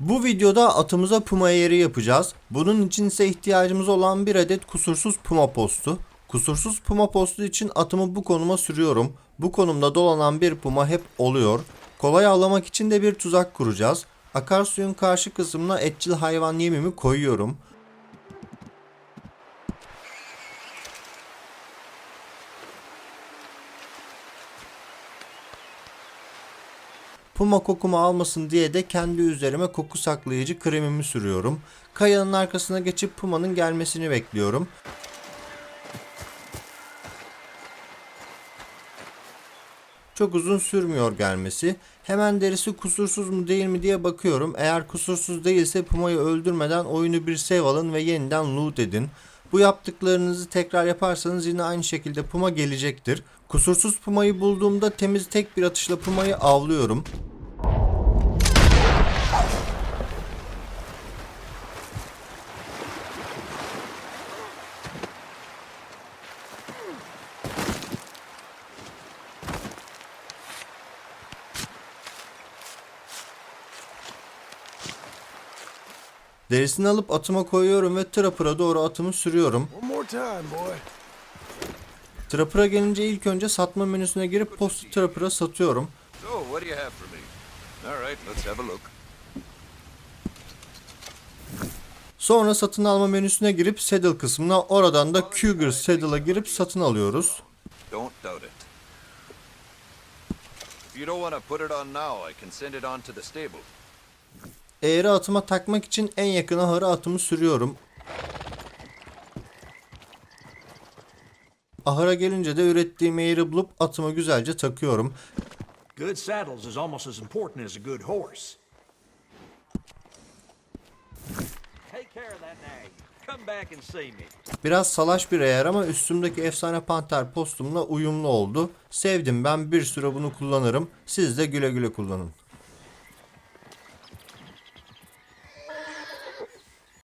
Bu videoda atımıza puma yeri yapacağız. Bunun için ise ihtiyacımız olan bir adet kusursuz puma postu. Kusursuz puma postu için atımı bu konuma sürüyorum. Bu konumda dolanan bir puma hep oluyor. Kolay avlamak için de bir tuzak kuracağız. Akarsuyun karşı kısmına etçil hayvan yemimi koyuyorum. Puma kokumu almasın diye de kendi üzerime koku saklayıcı kremimi sürüyorum. Kayanın arkasına geçip Puma'nın gelmesini bekliyorum. Çok uzun sürmüyor gelmesi. Hemen derisi kusursuz mu değil mi diye bakıyorum. Eğer kusursuz değilse Puma'yı öldürmeden oyunu bir save alın ve yeniden loot edin. Bu yaptıklarınızı tekrar yaparsanız yine aynı şekilde Puma gelecektir. Kusursuz Puma'yı bulduğumda temiz tek bir atışla Puma'yı avlıyorum. Derisini alıp atıma koyuyorum ve Trapper'a doğru atımı sürüyorum. Trapper'a gelince ilk önce satma menüsüne girip postu Trapper'a satıyorum. Sonra satın alma menüsüne girip Saddle kısmına oradan da Cougar Saddle'a girip satın alıyoruz. If you don't want to put it on now, I can send it on to the stable. Eğri atıma takmak için en yakın ahıra atımı sürüyorum. Ahıra gelince de ürettiğim eğri bulup atıma güzelce takıyorum. Good saddles is almost as important as a good horse. Take care of that nag. Come back and see me. Biraz salaş bir eğer ama üstümdeki efsane panter postumla uyumlu oldu. Sevdim ben bir süre bunu kullanırım. Siz de güle güle kullanın.